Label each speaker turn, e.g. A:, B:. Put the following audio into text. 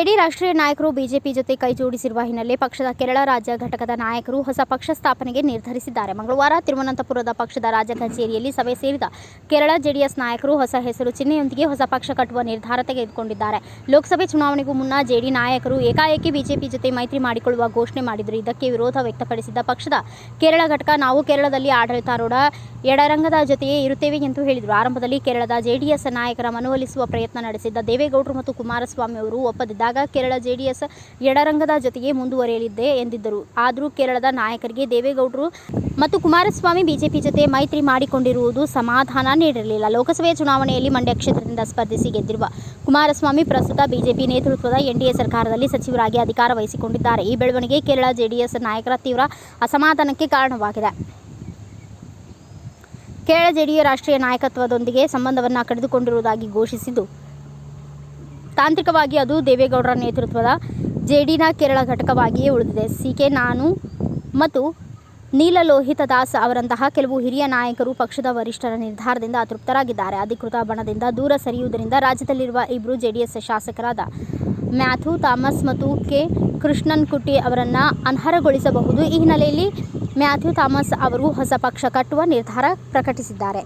A: ರಾಷ್ಟ್ರೀಯ ನಾಯಕರು ಬಿಜೆಪಿ ಜೊತೆ ಕೈಜೋಡಿಸಿರುವ ಹಿನ್ನೆಲೆ ಪಕ್ಷದ ಕೇರಳ ರಾಜ್ಯ ಘಟಕದ ನಾಯಕರು ಹೊಸ ಪಕ್ಷ ಸ್ಥಾಪನೆಗೆ ನಿರ್ಧರಿಸಿದ್ದಾರೆ. ಮಂಗಳವಾರ ತಿರುವನಂತಪುರದ ಪಕ್ಷದ ರಾಜ್ಯ ಕಚೇರಿಯಲ್ಲಿ ಸಭೆ ಸೇರಿದ ಕೇರಳ ಜೆಡಿಎಸ್ ನಾಯಕರು ಹೊಸ ಹೆಸರು ಚಿಹ್ನೆಯೊಂದಿಗೆ ಹೊಸ ಪಕ್ಷ ಕಟ್ಟುವ ನಿರ್ಧಾರ ತೆಗೆದುಕೊಂಡಿದ್ದಾರೆ. ಲೋಕಸಭೆ ಚುನಾವಣೆಗೂ ಮುನ್ನ ಜೆಡಿ ನಾಯಕರು ಏಕಾಏಕಿ ಬಿಜೆಪಿ ಜೊತೆ ಮೈತ್ರಿ ಮಾಡಿಕೊಳ್ಳುವ ಘೋಷಣೆ ಮಾಡಿದರು. ಇದಕ್ಕೆ ವಿರೋಧ ವ್ಯಕ್ತಪಡಿಸಿದ ಪಕ್ಷದ ಕೇರಳ ಘಟಕ, ನಾವು ಕೇರಳದಲ್ಲಿ ಆಡಳಿತಾರೂಢ ಎಡರಂಗದ ಜೊತೆಯೇ ಇರುತ್ತೇವೆ ಎಂದು ಹೇಳಿದರು. ಆರಂಭದಲ್ಲಿ ಕೇರಳದ ಜೆಡಿಎಸ್ ನಾಯಕರ ಮನವೊಲಿಸುವ ಪ್ರಯತ್ನ ನಡೆಸಿದ್ದ ದೇವೇಗೌಡರು ಮತ್ತು ಕುಮಾರಸ್ವಾಮಿ ಅವರು ಒಪ್ಪದಿದ್ದಾಗ ಕೇರಳ ಜೆಡಿಎಸ್ ಎಡರಂಗದ ಜೊತೆಗೆ ಮುಂದುವರಿಯಲಿದೆ ಎಂದಿದ್ದರು. ಆದರೂ ಕೇರಳದ ನಾಯಕರಿಗೆ ದೇವೇಗೌಡರು ಮತ್ತು ಕುಮಾರಸ್ವಾಮಿ ಬಿಜೆಪಿ ಜೊತೆ ಮೈತ್ರಿ ಮಾಡಿಕೊಂಡಿರುವುದು ಸಮಾಧಾನ ನೀಡಿರಲಿಲ್ಲ. ಲೋಕಸಭೆ ಚುನಾವಣೆಯಲ್ಲಿ ಮಂಡ್ಯ ಕ್ಷೇತ್ರದಿಂದ ಸ್ಪರ್ಧಿಸಿ ಗೆದ್ದಿರುವ ಕುಮಾರಸ್ವಾಮಿ ಪ್ರಸ್ತುತ ಬಿಜೆಪಿ ನೇತೃತ್ವದ ಎನ್ಡಿಎ ಸರ್ಕಾರದಲ್ಲಿ ಸಚಿವರಾಗಿ ಅಧಿಕಾರ ವಹಿಸಿಕೊಂಡಿದ್ದಾರೆ. ಈ ಬೆಳವಣಿಗೆ ಕೇರಳ ಜೆಡಿಎಸ್ ನಾಯಕರ ತೀವ್ರ ಅಸಮಾಧಾನಕ್ಕೆ ಕಾರಣವಾಗಿದೆ. ಕೇರಳ ಜೆಡಿಯು ರಾಷ್ಟ್ರೀಯ ನಾಯಕತ್ವದೊಂದಿಗೆ ಸಂಬಂಧವನ್ನು ಕಡಿದುಕೊಂಡಿರುವುದಾಗಿ ಘೋಷಿಸಿದ್ದು ತಾಂತ್ರಿಕವಾಗಿ ಅದು ದೇವೇಗೌಡರ ನೇತೃತ್ವದ ಜೆಡಿನ ಕೇರಳ ಘಟಕವಾಗಿಯೇ ಉಳಿದಿದೆ. ಸಿ ಕೆ ನಾನು ಮತ್ತು ನೀಲಲೋಹಿತ ದಾಸ್ ಅವರಂತಹ ಕೆಲವು ಹಿರಿಯ ನಾಯಕರು ಪಕ್ಷದ ವರಿಷ್ಠರ ನಿರ್ಧಾರದಿಂದ ಅತೃಪ್ತರಾಗಿದ್ದಾರೆ. ಅಧಿಕೃತ ಬಣದಿಂದ ದೂರ ಸರಿಯುವುದರಿಂದ ರಾಜ್ಯದಲ್ಲಿರುವ ಇಬ್ಬರು ಜೆಡಿಎಸ್ ಶಾಸಕರಾದ ಮ್ಯಾಥ್ಯೂ ಥಾಮಸ್ ಮತ್ತು ಕೆ ಕೃಷ್ಣನ್ ಕುಟ್ಟಿ ಅವರನ್ನು ಅನರ್ಹಗೊಳಿಸಬಹುದು. ಈ ಹಿನ್ನೆಲೆಯಲ್ಲಿ ಮ್ಯಾಥ್ಯೂ ಥಾಮಸ್ ಅವರು ಹೊಸ ಪಕ್ಷ ಕಟ್ಟುವ ನಿರ್ಧಾರ ಪ್ರಕಟಿಸಿದ್ದಾರೆ.